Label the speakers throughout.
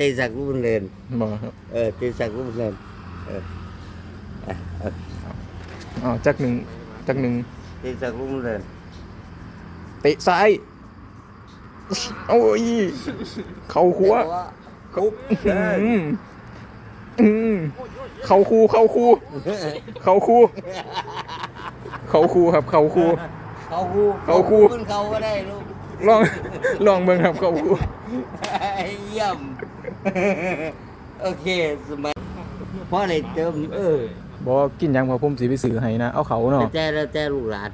Speaker 1: เตศักดิ์รุ่งเรือง
Speaker 2: บอกครับ
Speaker 1: เออเตศักดิ์รุ่งเรืองเอออะเอา
Speaker 2: อ๋อจักหนึ่งจักหนึ่ง
Speaker 1: เตศักดิ์รุ่งเรือง
Speaker 2: เตะซ้ายโอ้ยเข่าขัว
Speaker 1: แต่ว่า
Speaker 2: เขาอืมอืมเข่าคูเข่าคูเข่าคูเข่าคูครับเข่าคู
Speaker 1: เขาคู
Speaker 2: เขาคู
Speaker 1: ขึ้นเขาก็ได้ลูก
Speaker 2: ลองลองเบิ่งครับเข่าคู
Speaker 1: เยี่ยม โอเคสมัยพ่อในเติมเออ
Speaker 2: บอกว่ากินหยังพอผมสิไปซื้อให้นะ เอาเขาเนาะ
Speaker 1: แต่แล้วแต่ลูกหลาน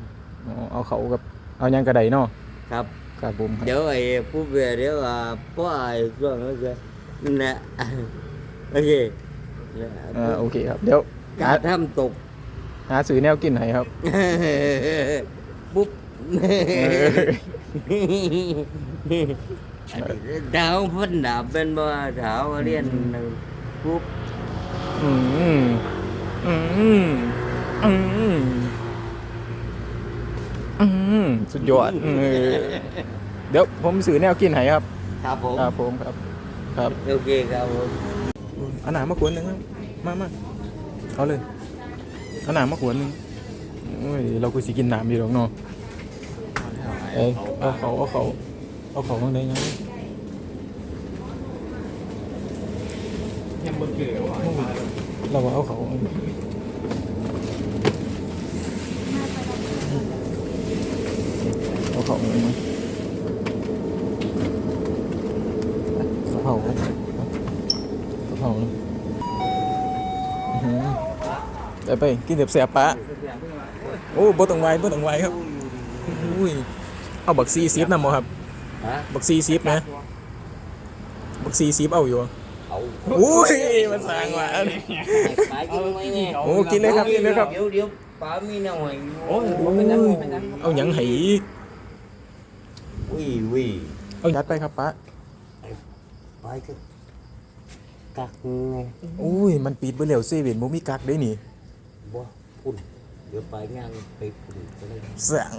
Speaker 2: อ๋อเอาเขากับเอาหยังกระไดเนาะ
Speaker 1: ครับ
Speaker 2: ครับผมครับ
Speaker 1: เดี๋ยวไอ้ผู้เบียเดี๋ยวอะพ่อไอ้ช่วงนั้นจะนั่นแหละโอเค
Speaker 2: อ่าโอเคครับ เดี๋ยว
Speaker 1: กา
Speaker 2: หา
Speaker 1: ทำตก
Speaker 2: หาซื้อแนวกินให้ครับ
Speaker 1: ปุ๊บ ดาวพันดาบเป็นบ่ดาวเรียนหนึ่งปุ๊บ
Speaker 2: อืมอืมอืมอืมสุดยอดเออเดี๋ยวผมซื้อแนวกินให้ครับ
Speaker 1: ครับผม
Speaker 2: ครับผมครับ ครับ
Speaker 1: โอเคครับผม
Speaker 2: เอาหนามมาขวดหนึ่งครับมามาเอาเลยเอาหนามมาขวดหนึ่งโอ้ยเราก็สิกินหนามอยู่หรอกเนาะเอ้ยเอาเขาเอาเขา เอาเขาบ้างได้ยัง
Speaker 3: ยังบ่เกี่ยวอะ
Speaker 2: เราว่าเอาเขาเอาเขามาเอาเขาเอาเขาเลยอื้อหือไปไปกินเสียบเสียบปะโอ้บ่ต้องไวบ่ต้องไวครับอุ้ยเอาบักซีซีฟนำบ่ครับ
Speaker 1: ฮะ
Speaker 2: บักซีซีฟนะบักซีซีฟเอาอยู่
Speaker 1: เอา
Speaker 2: อุ้ยมันสร้างว่า
Speaker 1: ปลากินไหมเนี่ย
Speaker 2: โอ้กินเลยครับกินเลยครับ
Speaker 1: เดี๋ยวเดี๋ยวปลามีหน่อย
Speaker 3: โอ้ยมันเป็นยังไงเป็นยัง
Speaker 2: เอาหยังให้อีก
Speaker 1: วิวิ
Speaker 2: เอายัดไปครับป้า
Speaker 1: ไปก็กักไง
Speaker 2: อุ้ยมันปิดไปแล้วเซเว่นบ่มีกักได้นี่
Speaker 1: บ่พุ่นเดี๋ยวไปย่างไปพุ่นก็ได้
Speaker 2: เสียง